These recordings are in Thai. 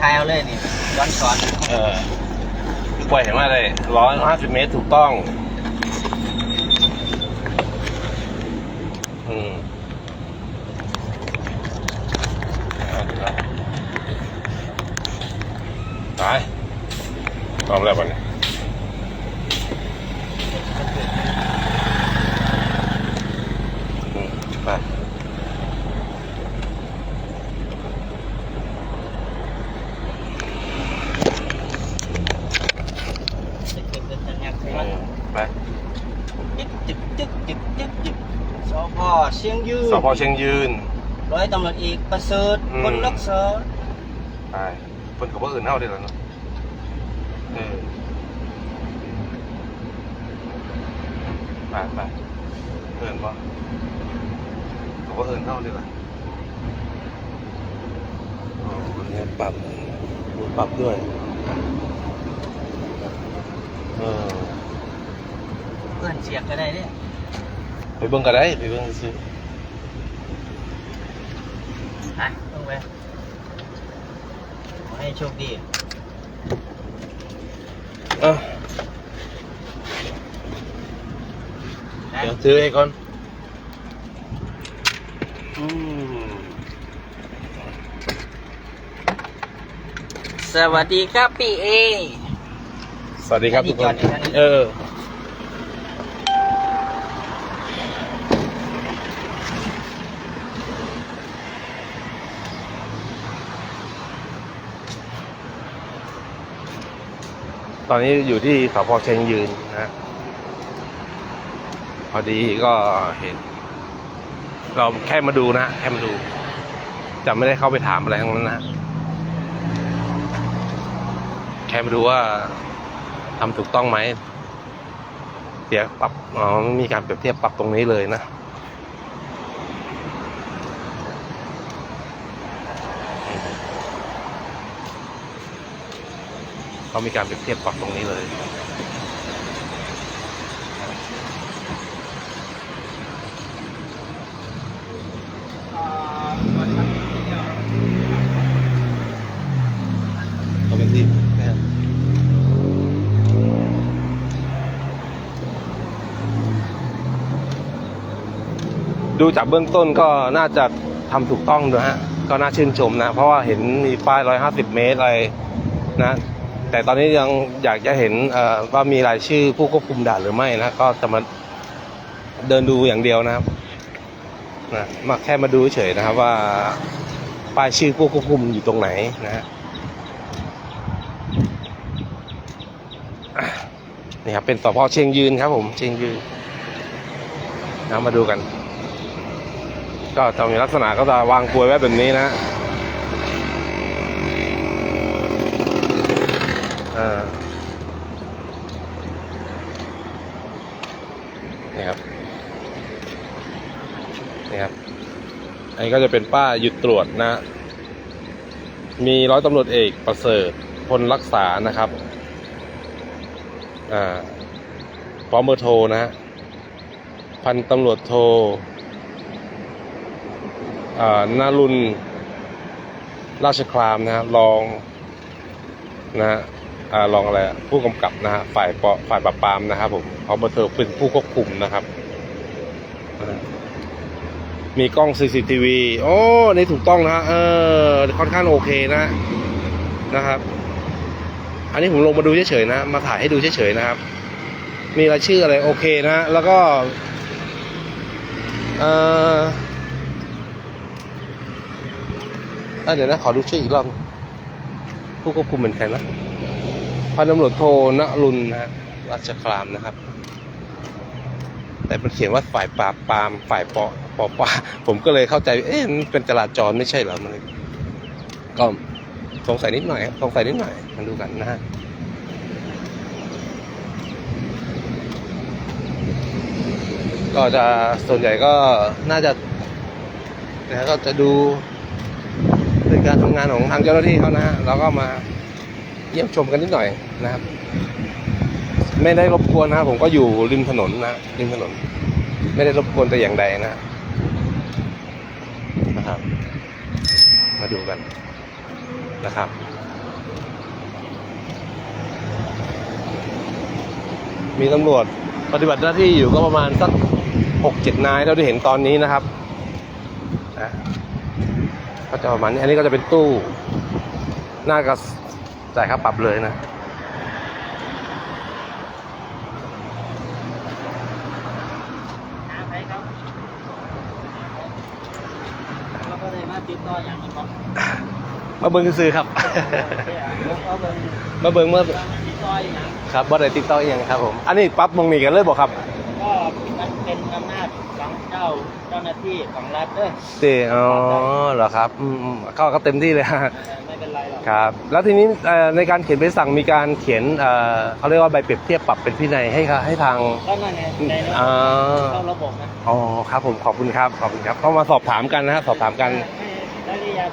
ทายเอาเลยนี่ย้อนสอนเออปล่อยเห็นว่าเลยร้อยห้าสิบเมตรถูกต้อง อืมเอาดีแล้วไปพร้อมแล้วป่ะเนี่ยอืมไป เอืม ไปจึ๊กจึ๊กจึ๊กจึ๊กจึ๊กจึ๊กสพเชียงยืนสพเชียงยืนร้อยตำรวจเอกประเสริฐอืม คนรักษาไปเพิ่นกับว่าอื่นเท่าได้แล้วเนาะเออไปไปเอื่นปะกับว่าอื่นเท่าได้ละอ๋อเนี่ยปรับปรับด้วย เออ เพื่อนเสียกก็ได้เนี่ยไปเบิ่งก็ได้ไปเบิ่งซื้อไปต้องไปขอให้โชคดีอะนะเดี๋ยวซื้อให้ก่อนอืมสวัสดีครับพี่เอ สวัสดีครับทุกคนอันนี้จอดอีกอันนี้เออ ตอนนี้อยู่ที่สพเชียงยืนนะพอดีก็เห็น เราแค่มาดูนะแค่มาดูจะไม่ได้เข้าไปถามอะไรทั้งนั้นนะแค่มาดูว่าทำถูกต้องไหมเสียปรับอ๋อมีการเปรียบเทียบปรับตรงนี้เลยนะ เขามีการเปรียบเทียบปรับตรงนี้เลย เขาเป็นที่นะครับดูจากเบื้องต้นก็น่าจะทำถูกต้องนะฮะ ก็น่าชื่นชมนะ เพราะว่าเห็นมีป้ายร้อยห้าสิบเมตรอะไรนะ แต่ตอนนี้ยังอยากจะเห็นว่ามีรายชื่อผู้ควบคุมด่านหรือไม่นะก็จะมาเดินดูอย่างเดียวนะครับนะมาแค่มาดูเฉยนะครับว่าป้ายชื่อผู้ควบคุมอยู่ตรงไหนนะฮะนี่ครับเป็นสพเชียงยืนครับผมเชียงยืนนะมาดูกัน ก็จะมีลักษณะก็จะวางกลวยไว้แบบนี้นะ อ่านี่ครับนี่ครับ อันนี้ก็จะเป็นป้าหยุดตรวจนะ มีร้อยตำรวจเอกประเสริฐพลรักษานะครับอ่าพร้อมเบอร์โทรนะฮะพันตำรวจโทอ่านารุณราชครามนะฮะรองนะฮะ รองอะไรผู้กำกับนะฮะฝ่ายปฝ่ายปราบปรามนะครับผมพร้อมเบอร์เป็นผู้ควบคุมนะครับ มีกล้อง CCTV โอ้นี่ถูกต้องนะฮะเออค่อนข้างโอเคนะนะครับ อันนี้ผมลงมาดูเฉยๆนะ มาถ่ายให้ดูเฉยๆนะครับ มีรายชื่ออะไรโอเคนะ แล้วก็เอ่อเอ้ยเดี๋ยวนะ ขอดูชื่ออีกรอบผู้ควบคุมเป็นใครนะ พันตำรวจโทณรุณนะฮะราชครามนะครับ แต่มันเขียนว่าฝ่ายปราบปรามฝ่ายปอปอปาผมก็เลยเข้าใจ เอ๊ะมันเป็นจราจรไม่ใช่เหรอมันก็สงสัยนิดหน่อยครับสงสัยนิดหน่อยมาดูกันนะฮะก็จะส่วนใหญ่ก็น่าจะนะก็จะดูในการทำงานของทางเจ้าหน้าที่เขานะฮะเราก็มา เยี่ยมชมกันนิดหน่อยนะครับ ไม่ได้รบกวนนะผมก็อยู่ริมถนนนะริมถนน ไม่ได้รบกวนแต่อย่างใดนะนะครับ มาดูกันนะครับมีตำรวจปฏิบัติหน้าที่อยู่ก็ประมาณสักหกเจ็ดนายเราได้เห็นตอนนี้นะครับนะก็จะประมาณนี้อันนี้ก็จะเป็นตู้ หน้ากัะ จ่ายค่าปรับเลยนะน้ำไปครับเราก็เลยมาติดต่ออย่างนี้ครับมาเบิ้งซื้อๆครับเขาเป็นมาเบิ้งเมื่อติดต่ออย่างครับบ่ได้ติดต่อเองครับผม อันนี้ปรั๊บมองนี่กันเลยบอกครับ ก็มันเป็นอำนาจของเจ้าเจ้าหน้าที่ของรัฐเด้อเตอ๋อเหรอครับ อืมอืมเข้าก็เต็มที่เลยฮะ ครับ แล้วทีนี้เอ่อในการเขียนใบสั่งมีการเขียนเอ่อเขาเรียกว่าใบเปรียบเทียบปรับเป็นพินัยให้ค่ะให้ทางก็นั่นไงในนี้อ่าเข้าระบบนะอ๋อครับผมขอบคุณครับขอบคุณครับเข้ามาสอบถามกันนะฮะสอบถามกันให้รายละเอียด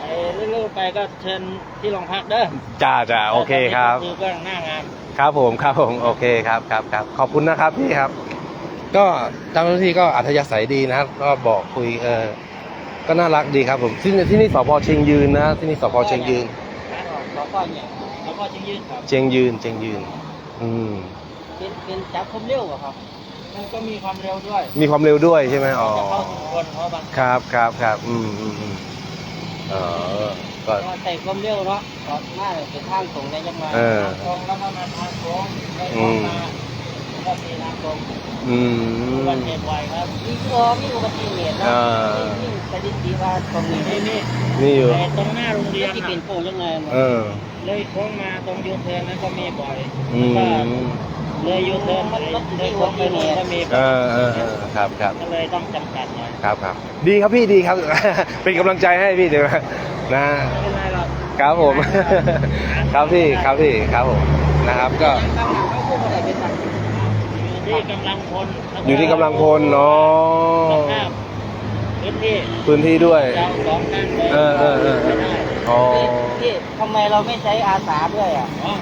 ไอ้เรื่องๆไปก็เชิญที่โรงพักเด้อจ้าจ้าโอเคครับคือเบื้องหน้างานครับผมครับผมโอเคครับครับครับขอบคุณนะครับพี่ครับ ก็เจ้าหน้าที่ก็อัธยาศัยดีนะครับ ก็บอกคุยเออ ก็น่ารักดีครับผมที่นี่ที่นี่สพเชียงยืนนะ ที่นี่สพเชียงยืนเขาก็เนี่ยเขาก็จะยื่นครับเชียงยืนเชียงยืน อืมเป็นเป็นจับความเร็วอะครับมันก็มีความเร็วด้วย มีความเร็วด้วยใช่ไหมอ๋อจะเข้าถึงคนเพราะบางครับครับครับอืมอืมอืมเออก็ว่าใส่ความเร็วเนาะออกมาเป็นทางตรงได้ยังไงเออทางตรงแล้วก็มาทางโค้งได้โค้งมาแล้วก็มีทางตรงอือุมบัติเหตุบ่อยครับมีเออมีอุบัติเหตุนะ อ่านี่สถิติว่าตรงนี้นี่นี่นี่อยู่ แต่ตรงหน้าโรงเรียนที่เป็นโค้งยังไงเออ เลยโค้งมาตรงยูเทิร์นนั้นก็มีบ่อยอืแล้วก็มเลยยูเทิร์นไปเลยโค้งไปนู่นก็มีบ่เออยอเออเออครับครับก็เลยต้องจำกัดหน่อยครับครับ ดีครับพี่ดีครับ เป็นกำลังใจให้พี่เดี๋ยวนะนะไม่เป็นไรหรอกครับผม ครับพี่ครับพี่ครับผมนะครับก็อยู่ที่กำลังพลอยู่ที่กำลังพลเนาะสภา พพื้นที่พื้นที่ด้วย เราสองนั่งเลยเออเออเออ ไม่ได้อ๋อที่ทำไมเราไม่ใช้อาสาด้วยอะ อ๋อ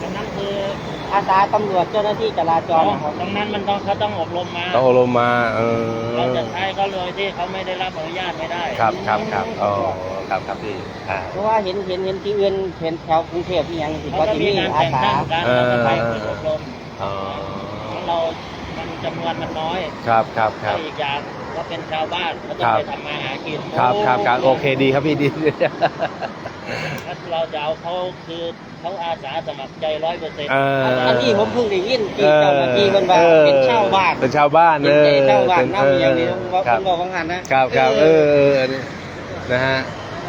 ตรงนั้นคืออาสาตำรวจเจ้าหน้าที่จราจรตรงนั้นมันต้องเขาต้องอบรมมาต้องอบรมมาเอเราอจะใช้เขาเลยที่เขาไม่ได้รับอนุญาตไม่ได้ครับครับครับอ๋อครับครับพี่อ่า เพราะว่าเห็นเห็นเห็นที่อื่นเห็นแถวกรุงเทพนี่ยังเขาก็จะจะมีมีอาสาเออไปฝึกอบรมอ๋อของเรา มันจำนวนมันน้อยครับครับคแล้รัวบอีกอย่าง ก็เป็นชาวบ้านเขาต้อครังบไปทำมาหากินครับครับครับโอเคดีครับพี่ดี ถ้าเราจะเอาเขาคือเขาอาสาสมัครใจร้อยเปอร์เซ็นต์เอออันนี้ผมเพิ่งได้ยินที่เจ้าหน้าที่มันว่าเป็นชาวบ้านเป็นชาวบ้านเป็นใจชาวบ้านเป็นน้ำอย่างนี้ว่าคคุรับณบอกว่างานนะครับครับเออเอออันนี้นะฮะ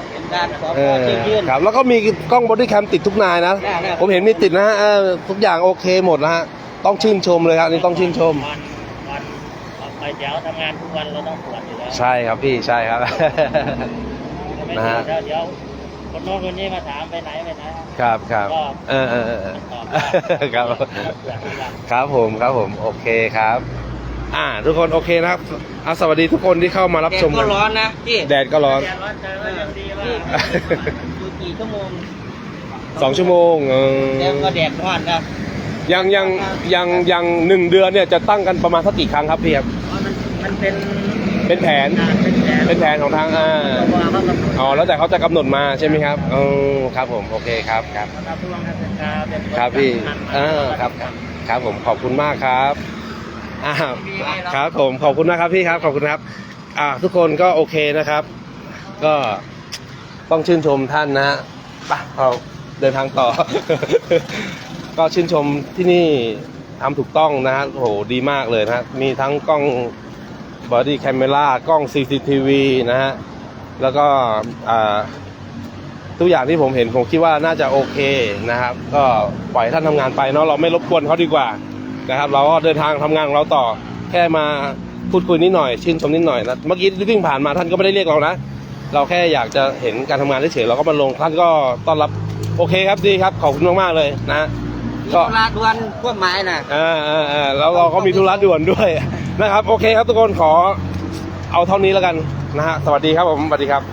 เป็นด้านสเอพอที่ยื่นครับแล้วก็มีกล้องบอดี้แคมติดทุกนายนะได้ได้ผมเห็นมีติดนะฮะเออทุกอย่างโอเคหมดนะฮะต้องชื่นชมเลยครับอันนี่ต้องชื่นชมวันวันออก ไปเดี๋ยวทำงานทุกวันเราต้องตรวจอยู่แล้วใช่ครับพี่ใช่ครับ ไม่นะฮะ เดี๋ยวเดี๋ยวคนโน้นคนนี้มาถามไปไหนไปไหน ครับครับก็เออเออเออเออตอบครับตอบอย่างนี้ละครับผมครับผมโอเคครับ อ่า ทุกคนโอเคนะครับอะสวัสดีทุกคนที่เข้ามารับชมแดดก็ร้อนนะพี่แดดก็ร้อน แดดร้อนใจว่ายังดีว่าอยู่กี่ชั่วโมงสองชั่วโมงเออแล้วก็แดดร้อนนะยังยังยังยังหนึ่งเดือนเนี่ยจะตั้งกันประมาณสักกี่ครั้งครับพี่ครับอ๋อ มันมันเป็นเป็นแผนงานเป็นแผนเป็นแผนของทางอ่าเพราะว่าเขากำหนดอ๋อแล้วแต่เขาจะกำหนดมาใช่ไหมครับอ๋อครับผมโอเคครับครับสำหรับผู้บังคับบัญชาเป็นนครับพี่สำญอ่าครับครับครับผมขอบคุณมากครับอ่าครับผมขอบคุณนะครับพี่ครับขอบคุณครับ อ่า ทุกคนก็โอเคนะครับ ก็ต้องชื่นชมท่านนะฮะไปเราเดินทางต่อ ก็ชื่นชมที่นี่ทำถูกต้องนะฮะโอ้โหดีมากเลยนะฮะมีทั้งกล้อง บอดี้แคมเมรากล้อง CCTV นะฮะ แล้วก็อ่าทุกอย่างที่ผมเห็นผมคิดว่าน่าจะโอเคนะครับ ก็ปล่อยให้ท่านทำงานไปเนาะเราไม่รบกวนเขาดีกว่านะครับ เราก็เดินทางทำงานของเราต่อแค่มาพูดคุยนิดหน่อย ชื่นชมนิดหน่อยนะเมื่อกี้ที่วิ่งผ่านมาท่านก็ไม่ได้เรียกเรานะ เราแค่อยากจะเห็นการทำงานเฉยๆเราก็มาลงท่านก็ต้อนรับโอเคครับดีครับขอบคุณมากๆเลยนะมีก็ธุระด่วนพวกไม้น่ะอ่าอ่าอ่าแล้วเราก็มีธุระด่วนด้วย นะครับ โอเคครับทุกคนขอเอาเท่านี้แล้วกันนะฮะสวัสดีครับผมสวัสดีครับ